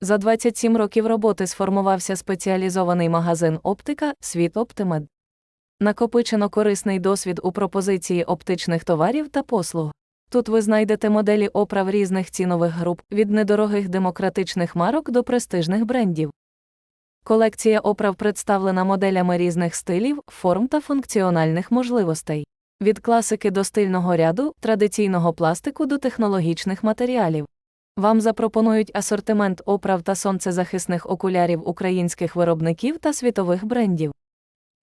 За 27 років роботи сформувався спеціалізований магазин Оптика Світ Оптимед. Накопичено корисний досвід у пропозиції оптичних товарів та послуг. Тут ви знайдете моделі оправ різних цінових груп від недорогих демократичних марок до престижних брендів. Колекція оправ представлена моделями різних стилів, форм та функціональних можливостей. Від класики до стильного ряду, традиційного пластику до технологічних матеріалів. Вам запропонують асортимент оправ та сонцезахисних окулярів українських виробників та світових брендів.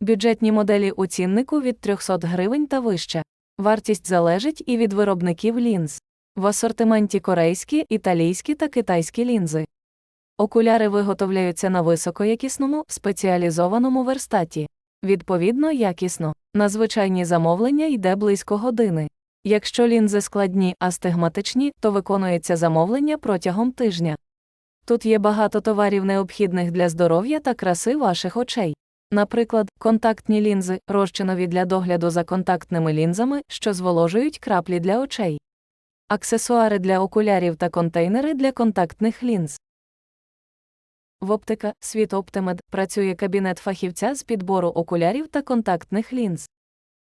Бюджетні моделі у ціннику від 300 гривень та вище. Вартість залежить і від виробників лінз. В асортименті корейські, італійські та китайські лінзи. Окуляри виготовляються на високоякісному, спеціалізованому верстаті. Відповідно, якісно. На звичайні замовлення йде близько години. Якщо лінзи складні, астигматичні, то виконується замовлення протягом тижня. Тут є багато товарів необхідних для здоров'я та краси ваших очей. Наприклад, контактні лінзи, розчинові для догляду за контактними лінзами, що зволожують краплі для очей, аксесуари для окулярів та контейнери для контактних лінз. В оптика Світ Оптимед працює кабінет фахівця з підбору окулярів та контактних лінз.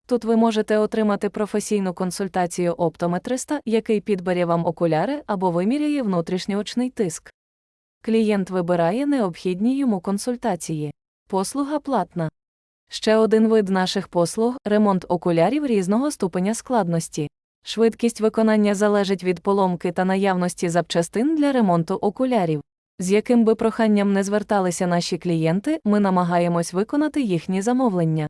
Тут ви можете отримати професійну консультацію оптометриста, який підбере вам окуляри або виміряє внутрішньоочний тиск. Клієнт вибирає необхідні йому консультації. Послуга платна. Ще один вид наших послуг ремонт окулярів різного ступеня складності. Швидкість виконання залежить від поломки та наявності запчастин для ремонту окулярів. З яким би проханням не зверталися наші клієнти, ми намагаємось виконати їхні замовлення.